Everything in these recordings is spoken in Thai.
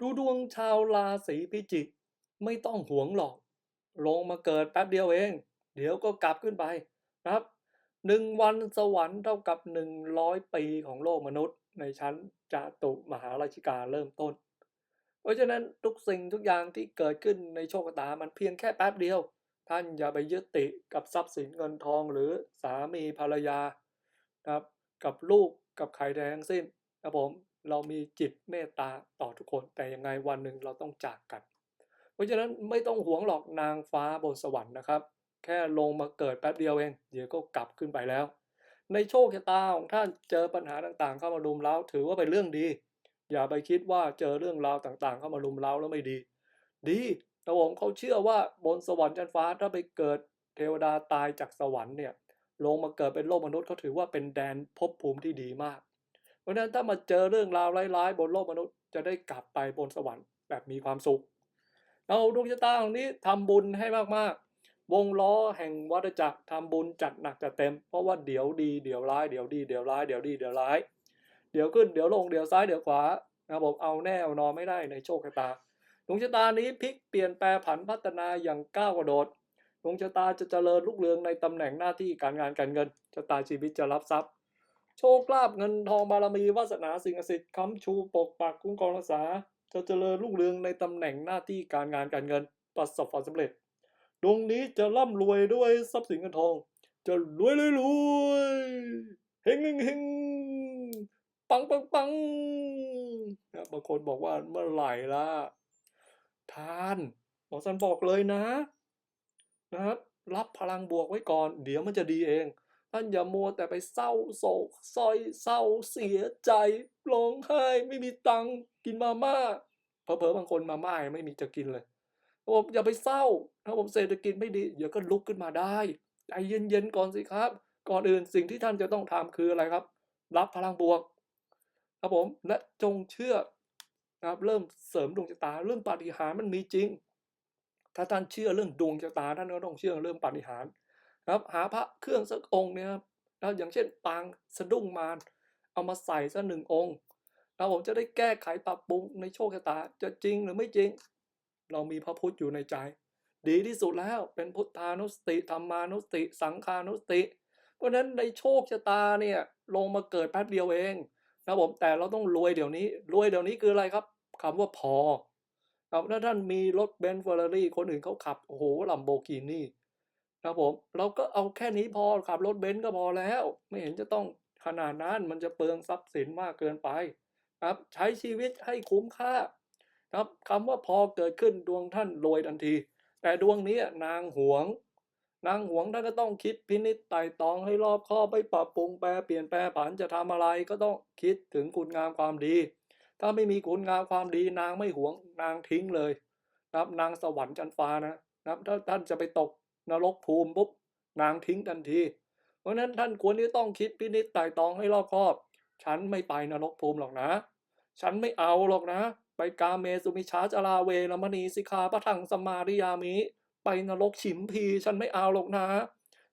ดูดวงชาวราศีพิจิก ไม่ต้องห่วงหรอก ลงมาเกิดแป๊บเดียวเอง เดี๋ยวก็กลับขึ้นไปนะครับหนึ่งวันสวรรค์เท่ากับหนึ่งร้อยปีของโลกมนุษย์ ในชั้นจาตุมหาราชิกาเริ่มต้น เพราะฉะนั้นทุกสิ่งทุกอย่างที่เกิดขึ้นในโชคชะตามันเพียงแค่แป๊บเดียว ท่านอย่าไปยึดติดกับทรัพย์สินเงินทองหรือสามีภรรยานะครับกับลูกกับใครใดทั้งสิ้นนะผม เรามีจิตเมตตาต่อทุกคน แต่ยังไงวันหนึ่งเราต้องจากกัน เพราะฉะนั้นไม่ต้องหวงหรอกนางฟ้าบนสวรรค์นะครับ แค่ลงมาเกิดแป๊บเดียวเอง เดี๋ยวก็กลับขึ้นไปแล้ว ในโชคชะตาของท่านเจอปัญหาต่างๆ เข้ามารุมเร้าถือว่าเป็นเรื่องดี อย่าไปคิดว่าเจอเรื่องราวต่างๆ เข้ามารุมเร้าแล้วไม่ดี ดีแต่ผมเขาเชื่อว่าบนสวรรค์ชั้นฟ้าถ้าไปเกิดเทวดาตายจากสวรรค์เนี่ยลงมาเกิดเป็นโลกมนุษย์เขาถือว่าเป็นแดนภพภูมิที่ดีมาก เพราะนั้นถ้ามาเจอเรื่องราวร้ายๆ บนโลกมนุษย์จะได้กลับไปบนสวรรค์แบบมีความสุขเราดวงชะตาของนี้ทำบุญให้มากๆ วงล้อแห่งวัฏจักรทำบุญจัดหนักจัดเต็ม เพราะว่าเดี๋ยวดีเดี๋ยวร้ายเดี๋ยวดีเดี๋ยวร้ายเดี๋ยวดีเดี๋ยวร้าย เดี๋ยวขึ้นเดี๋ยวลงเดี๋ยวซ้ายเดี๋ยวขวานะครับผมเอาแน่เอานอนไม่ได้ในโชคชะตาดวงชะตานี้พลิกเปลี่ยนแปลผันพัฒนาอย่างก้าวกระโดดดวงชะตาจะเจริญรุ่งเรืองในตำแหน่งหน้าที่การงานการเงินชะตาชีวิตจะรับทรัพย์ โชคลาภเงินทองบารมีวาสนาสิ่งศักดิ์สิทธิ์ค้ำชูปกปักคุ้มครองรักษา จะเจริญรุ่งเรืองในตำแหน่งหน้าที่การงานการเงินประสบความสำเร็จ ดวงนี้จะร่ำรวยด้วยทรัพย์สินเงินทอง จะรวยรวยรวยเฮงเฮงเฮงปังปังปังนะบางคนบอกว่าเมื่อไหร่ล่ะท่านหมอสันบอกเลยนะนะครับรับพลังบวกไว้ก่อน เดี๋ยวมันจะดีเอง ท่านอย่ามัวแต่ไปเศร้าโศกซอยเศร้าเสียใจร้องไห้ไม่มีตังค์กินมาม่าเผลอๆบางคนมาม่าไม่มีจะกินเลยผมอย่าไปเศร้า ถ้าผมเศรษฐกิจไม่ดีเดี๋ยวก็ลุกขึ้นมาได้ใจเย็นๆก่อนสิครับ ก่อนอื่นสิ่งที่ท่านจะต้องทำคืออะไรครับ รับพลังบวก ครับผมและจงเชื่อนะครับเริ่มเสริมดวงชะตาเรื่องปาฏิหาริย์มันมีจริง ถ้าท่านเชื่อเรื่องดวงชะตาท่านก็ต้องเชื่อเรื่องปาฏิหาริย์ นะครับหาพระเครื่องสักองค์เนี่ยครับแล้วอย่างเช่นปางสะดุ้งมารเอามาใส่สักหนึ่งองค์แล้วผมจะได้แก้ไขปรับปรุงในโชคชะตาจะจริงหรือไม่จริง เรามีพระพุทธอยู่ในใจ ดีที่สุดแล้วเป็นพุทธานุสติธรรมานุสติ สังฆานุสติ เพราะฉะนั้นในโชคชะตาเนี่ยลงมาเกิดแป๊บเดียวเองนะผมแต่เราต้องรวยเดี๋ยวนี้รวยเดี๋ยวนี้คืออะไรครับคำว่าพอครับถ้าท่านมีรถเบนซ์เฟอร์รารี่คนอื่นเขาขับโอ้โหลัมโบกินี่ นะผมเราก็เอาแค่นี้พอขับรถเบนซ์ก็พอแล้ว ไม่เห็นจะต้องขนาดนั้นมันจะเปลืองทรัพย์สินมากเกินไปครับใช้ชีวิตให้คุ้มค่าครับคำว่าพอเกิดขึ้นดวงท่านรวยทันที แต่ดวงนี้นางหวง นางหวงท่านก็ต้องคิดพินิจไต่ตองให้รอบคอบไปปรับปรุงแปลเปลี่ยนแปลผันจะทำอะไรก็ต้องคิดถึงคุณงามความดี ถ้าไม่มีคุณงามความดี นางไม่หวงนางทิ้งเลย ครับนางสวรรค์จันฟ้านะ ครับถ้าท่านจะไปตก นรกภูมิปุ๊บนางทิ้งทันที เพราะฉะนั้นท่านควรที่ต้องคิดพินิจไต่ตองให้รอบคอบ ฉันไม่ไปนรกภูมิหรอกนะ ฉันไม่เอาหรอกนะ ไปกาเมสุมิชาจาราเวรมณีสิกขาปะทังสมาริยามิ ไปนรกฉิมพีฉันไม่เอาหรอกนะ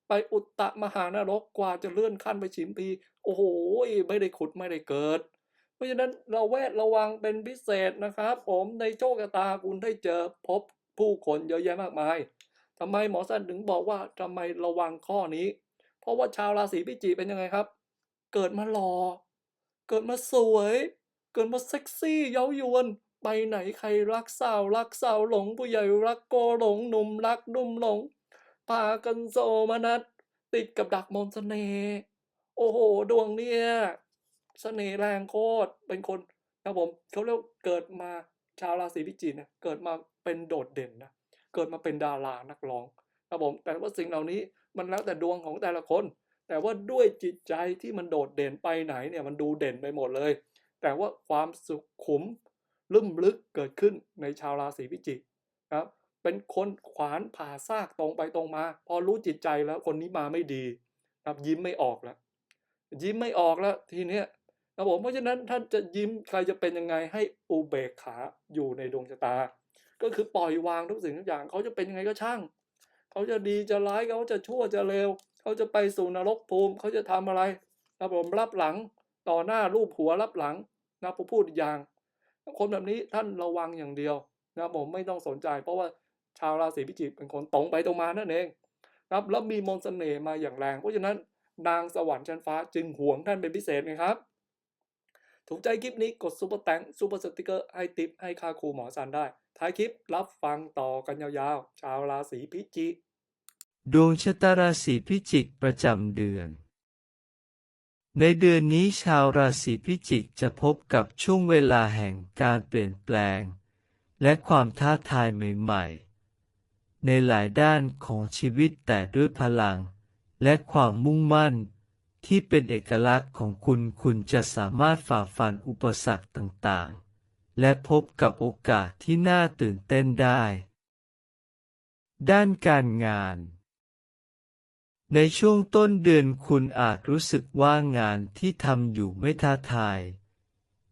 ไปอุตตะมหานรกกว่าจะเลื่อนขั้นไปฉิมพี โอ้โหไม่ได้ขุดไม่ได้เกิดเพราะฉะนั้นเราแวดระวังเป็นพิเศษนะครับ ผมในโชคชะตาคุณได้เจอพบผู้คนเยอะแยะมากมาย ทำไมหมอสั้นถึงบอกว่าทำไมระวังข้อนี้ เพราะว่าชาวราศีพิจิกเป็นยังไงครับ เกิดมาหล่อเกิดมาสวย เกิดมาเซ็กซี่เย้ายวนไปไหนใครรักสาวรักสาวหลงผู้ใหญ่รักโกหลงหนุ่มรักนุ่มหลงพากันโซมนัดติดกับดักมนต์เสน่ห์โอ้โห ดวงเนี่ยเสน่ห์แรงโคตรเป็นคนนะผมเขาเรียกเกิดมาชาวราศีพิจิกนะเกิดมาเป็นโดดเด่นนะ เกิดมาเป็นดารานักร้องนะผมแต่ว่าสิ่งเหล่านี้มันแล้วแต่ดวงของแต่ละคน แต่ว่าด้วยจิตใจที่มันโดดเด่นไปไหนเนี่ยมันดูเด่นไปหมดเลย แต่ว่าความสุขุมลุ่มลึกเกิดขึ้นในชาวราศีพิจิกนะครับเป็นคนขวานผ่าซากตรงไปตรงมา พอรู้จิตใจแล้วคนนี้มาไม่ดีนะครับยิ้มไม่ออกแล้ว ยิ้มไม่ออกแล้วทีเนี้ยนะผมเพราะฉะนั้นท่านจะยิ้มใครจะเป็นยังไงให้อุเบกขาอยู่ในดวงชะตา ก็คือปล่อยวางทุกสิ่งทุกอย่างเขาจะเป็นยังไงก็ช่างเขาจะดีจะร้ายเขาจะชั่วจะเลวเขาจะไปสู่นรกภูมิเขาจะทำอะไรนะผมรับหลังต่อหน้ารูปหัวรับหลังนะผมพูดอย่างคนแบบนี้ท่านระวังอย่างเดียวนะผมไม่ต้องสนใจ เพราะว่าชาวราศีพิจิกเป็นคนตรงไปตรงมานั่นเองนะครับแล้วมีมนต์เสน่ห์มาอย่างแรง เพราะฉะนั้นนางสวรรค์ชั้นฟ้าจึงหวงท่านเป็นพิเศษไงครับ ถูกใจคลิปนี้กดซุปเปอร์แตงซุปเปอร์สติกเกอร์ให้ติปให้ค่าครูหมอซันได้ ท้ายคลิปรับฟังต่อกันยาวๆ ชาวราศีพิจิก ดวงชะตาราศีพิจิกประจำเดือน ในเดือนนี้ชาวราศีพิจิกจะพบกับช่วงเวลาแห่งการเปลี่ยนแปลง และความท้าทายใหม่ๆ ในหลายด้านของชีวิตแต่ด้วยพลัง และความมุ่งมั่น ที่เป็นเอกลักษณ์ของคุณคุณจะสามารถฝ่าฟันอุปสรรคต่างๆ และพบกับโอกาสที่น่าตื่นเต้นได้ ด้านการงาน ในช่วงต้นเดือนคุณอาจรู้สึกว่างานที่ทำอยู่ไม่ท้าทาย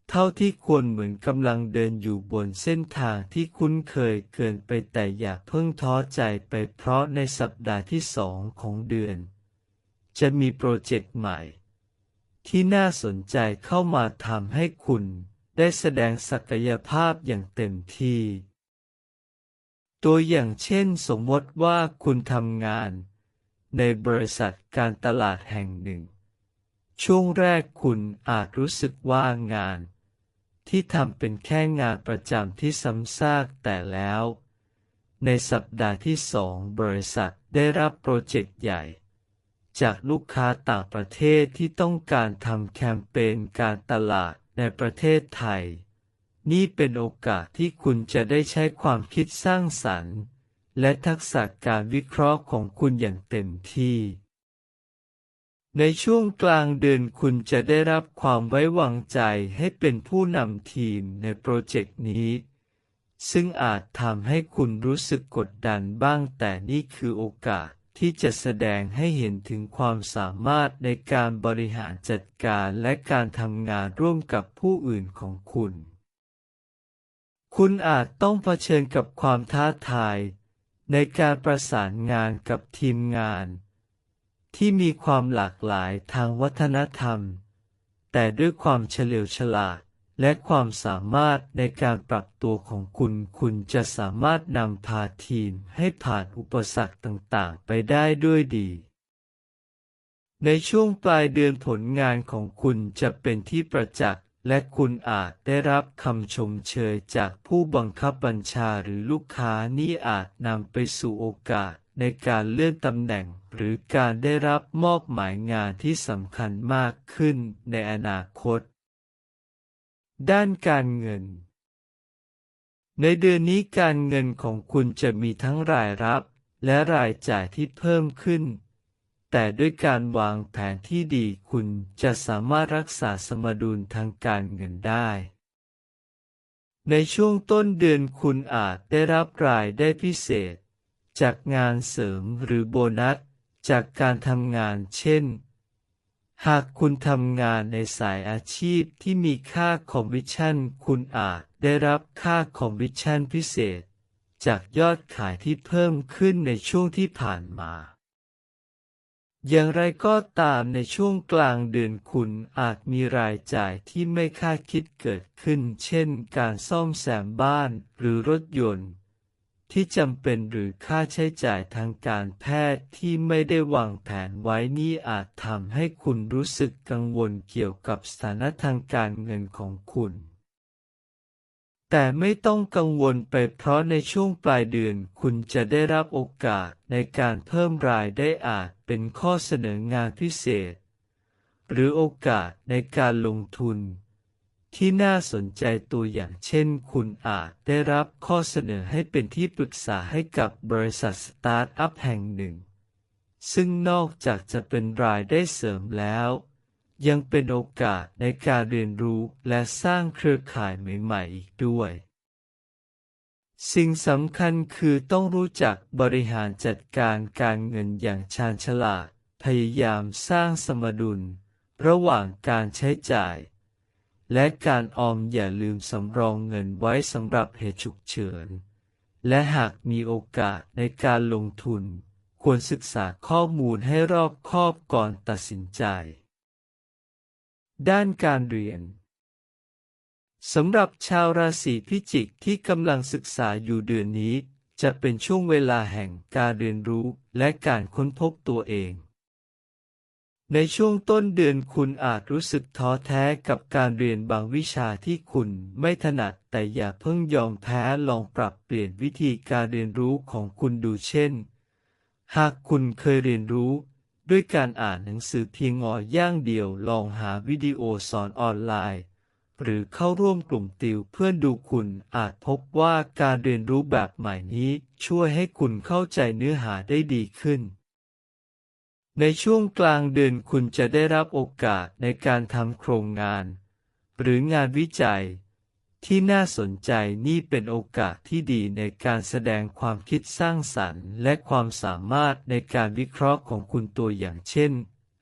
เท่าที่ควรเหมือนกำลังเดินอยู่บนเส้นทางที่คุ้นเคยเกินไปแต่อย่าเพิ่งท้อใจไปเพราะในสัปดาห์ที่สองของเดือน จะมีโปรเจกต์ใหม่ที่น่าสนใจเข้ามาทำให้คุณ ได้แสดงศักยภาพอย่างเต็มที่ ตัวอย่างเช่นสมมติว่าคุณทำงาน ในบริษัทการตลาดแห่งหนึ่ง ช่วงแรกคุณอาจรู้สึกว่างาน ที่ทำเป็นแค่งานประจำที่ซ้ำซากแต่แล้ว ในสัปดาห์ที่สองบริษัทได้รับโปรเจกต์ใหญ่จากลูกค้าต่างประเทศที่ต้องการทำแคมเปญการตลาด ในประเทศไทย นี่เป็นโอกาสที่คุณจะได้ใช้ความคิดสร้างสรรค์ และทักษะการวิเคราะห์ของคุณอย่างเต็มที่ ในช่วงกลางเดือนคุณจะได้รับความไว้วางใจให้เป็นผู้นำทีมในโปรเจกต์นี้ซึ่งอาจทำให้คุณรู้สึกกดดันบ้างแต่นี่คือโอกาส ที่จะแสดงให้เห็นถึงความสามารถในการบริหารจัดการและการทำงานร่วมกับผู้อื่นของคุณ คุณอาจต้องเผชิญกับความท้าทาย ในการประสานงานกับทีมงาน ที่มีความหลากหลายทางวัฒนธรรม แต่ด้วยความเฉลียวฉลาด และความสามารถในการปรับตัวของคุณ คุณจะสามารถนำพาทีมให้ผ่านอุปสรรคต่างๆ ไปได้ด้วยดี ในช่วงปลายเดือนผลงานของคุณจะเป็นที่ประจักษ์ และคุณอาจได้รับคำชมเชยจากผู้บังคับบัญชาหรือลูกค้านี่อาจนำไปสู่โอกาสในการเลื่อนตำแหน่งหรือการได้รับมอบหมายงานที่สำคัญมากขึ้นในอนาคต ด้านการเงิน ในเดือนนี้การเงินของคุณจะมีทั้งรายรับและรายจ่ายที่เพิ่มขึ้น แต่ด้วยการวางแผนที่ดีคุณจะสามารถรักษาสมดุลทางการเงินได้ ในช่วงต้นเดือนคุณอาจได้รับรายได้พิเศษ จากงานเสริมหรือโบนัส จากการทำงานเช่น หากคุณทำงานในสายอาชีพที่มีค่าคอมมิชชั่น คุณอาจได้รับค่าคอมมิชชั่นพิเศษ จากยอดขายที่เพิ่มขึ้นในช่วงที่ผ่านมา อย่างไรก็ตามในช่วงกลางเดือนคุณอาจมีรายจ่ายที่ไม่คาดคิดเกิดขึ้น เช่น การซ่อมแซมบ้านหรือรถยนต์ ที่จำเป็นหรือค่าใช้จ่ายทางการแพทย์ที่ไม่ได้วางแผนไว้นี่อาจทำให้คุณรู้สึกกังวลเกี่ยวกับสถานะทางการเงินของคุณ แต่ไม่ต้องกังวลไปเพราะในช่วงปลายเดือนคุณจะได้รับโอกาสในการเพิ่มรายได้อาจเป็นข้อเสนองานพิเศษ หรือโอกาสในการลงทุน ที่น่าสนใจตัวอย่างเช่น คุณอาจได้รับข้อเสนอให้เป็นที่ปรึกษาให้กับบริษัทสตาร์ทอัพแห่งหนึ่ง ซึ่งนอกจากจะเป็นรายได้เสริมแล้ว ยังเป็นโอกาสในการเรียนรู้และสร้างเครือข่ายใหม่ๆอีกด้วย สิ่งสำคัญคือต้องรู้จักบริหารจัดการการเงินอย่างชาญฉลาด พยายามสร้างสมดุล ระหว่างการใช้จ่าย และการออมอย่าลืมสำรองเงินไว้สำหรับเหตุฉุกเฉิน และหากมีโอกาสในการลงทุน ควรศึกษาข้อมูลให้รอบคอบก่อนตัดสินใจ ด้านการเรียนสำหรับชาวราศีพิจิกที่กำลังศึกษาอยู่เดือนนี้ จะเป็นช่วงเวลาแห่งการเรียนรู้และการค้นพบตัวเอง ในช่วงต้นเดือนคุณอาจรู้สึกท้อแท้กับการเรียนบางวิชาที่คุณไม่ถนัด แต่อย่าเพิ่งยอมแพ้ลองปรับเปลี่ยนวิธีการเรียนรู้ของคุณดูเช่น หากคุณเคยเรียนรู้ ด้วยการอ่านหนังสือเพียงงอย่างเดียวลองหาวิดีโอสอนออนไลน์ หรือเข้าร่วมกลุ่มติวเพื่อนดูคุณอาจพบว่าการเรียนรู้แบบใหม่นี้ ช่วยให้คุณเข้าใจเนื้อหาได้ดีขึ้น ในช่วงกลางเดือนคุณจะได้รับโอกาสในการทำโครงงาน หรืองานวิจัย ที่น่าสนใจนี่เป็นโอกาสที่ดีในการแสดงความคิดสร้างสรรค์ และความสามารถในการวิเคราะห์ของคุณตัวอย่างเช่น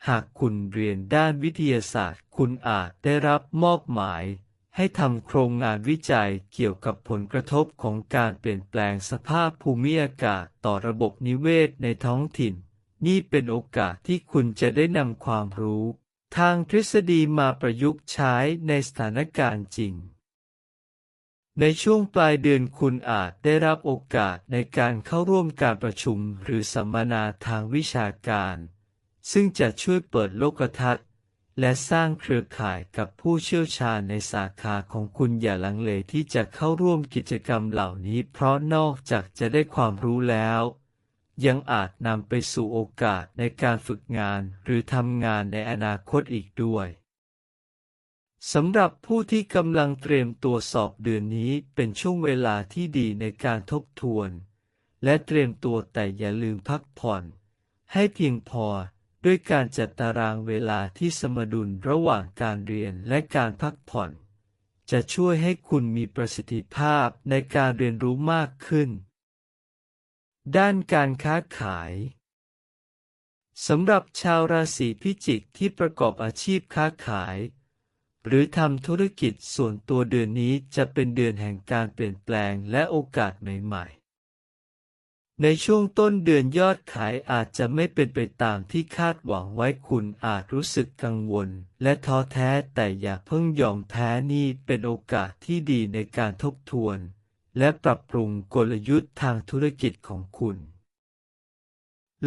หากคุณเรียนด้านวิทยาศาสตร์ คุณอาจได้รับมอบหมาย ให้ทำโครงงานวิจัยเกี่ยวกับผลกระทบของการเปลี่ยนแปลงสภาพภูมิอากาศต่อระบบนิเวศในท้องถิ่น นี่เป็นโอกาสที่คุณจะได้นำความรู้ ทางทฤษฎีมาประยุกต์ใช้ในสถานการณ์จริง ในช่วงปลายเดือนคุณอาจได้รับโอกาสในการเข้าร่วมการประชุมหรือสัมมนาทางวิชาการ ซึ่งจะช่วยเปิดโลกทัศน์ และสร้างเครือข่ายกับผู้เชี่ยวชาญในสาขาของคุณอย่าลังเลที่จะเข้าร่วมกิจกรรมเหล่านี้ เพราะนอกจากจะได้ความรู้แล้ว ยังอาจนำไปสู่โอกาสในการฝึกงานหรือทำงานในอนาคตอีกด้วยสำหรับผู้ที่กำลังเตรียมตัวสอบเดือนนี้เป็นช่วงเวลาที่ดีในการทบทวน และเตรียมตัวแต่อย่าลืมพักผ่อน ให้เพียงพอด้วยการจัดตารางเวลาที่สมดุลระหว่างการเรียนและการพักผ่อน จะช่วยให้คุณมีประสิทธิภาพในการเรียนรู้มากขึ้น ด้านการค้าขายสำหรับชาวราศีพิจิกที่ประกอบอาชีพค้าขาย หรือทำธุรกิจส่วนตัวเดือนนี้จะเป็นเดือนแห่งการเปลี่ยนแปลงและโอกาสใหม่ๆ ในช่วงต้นเดือนยอดขายอาจจะไม่เป็นไปตามที่คาดหวังไว้คุณอาจรู้สึกกังวล และท้อแท้แต่อย่าเพิ่งยอมแพ้นี่เป็นโอกาสที่ดีในการทบทวน และปรับปรุงกลยุทธ์ทางธุรกิจของคุณ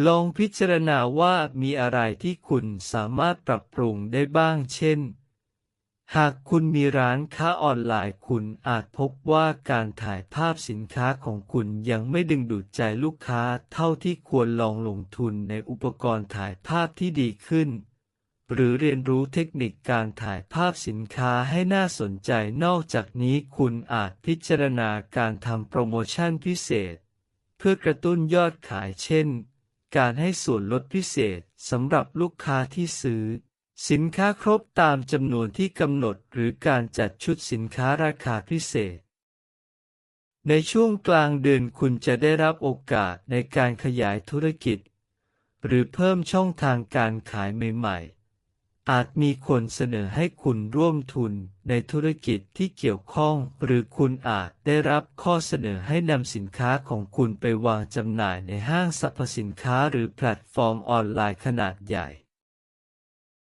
ลองพิจารณาว่ามีอะไรที่คุณสามารถปรับปรุงได้บ้างเช่น หากคุณมีร้านค้าออนไลน์คุณอาจพบว่าการถ่ายภาพสินค้าของคุณยังไม่ดึงดูดใจลูกค้าเท่าที่ควรลองลงทุนในอุปกรณ์ถ่ายภาพที่ดีขึ้น หรือเรียนรู้เทคนิคการถ่ายภาพสินค้าให้น่าสนใจนอกจากนี้คุณอาจพิจารณาการทำโปรโมชั่นพิเศษ เพื่อกระตุ้นยอดขายเช่น การให้ส่วนลดพิเศษสำหรับลูกค้าที่ซื้อ สินค้าครบตามจำนวนที่กำหนดหรือการจัดชุดสินค้าราคาพิเศษในช่วงกลางเดือนคุณจะได้รับโอกาสในการขยายธุรกิจ หรือเพิ่มช่องทางการขายใหม่ ๆ อาจมีคนเสนอให้คุณร่วมทุนในธุรกิจที่เกี่ยวข้อง หรือคุณอาจได้รับข้อเสนอให้นำสินค้าของคุณไปวางจำหน่ายในห้างสรรพสินค้าหรือแพลตฟอร์มออนไลน์ขนาดใหญ่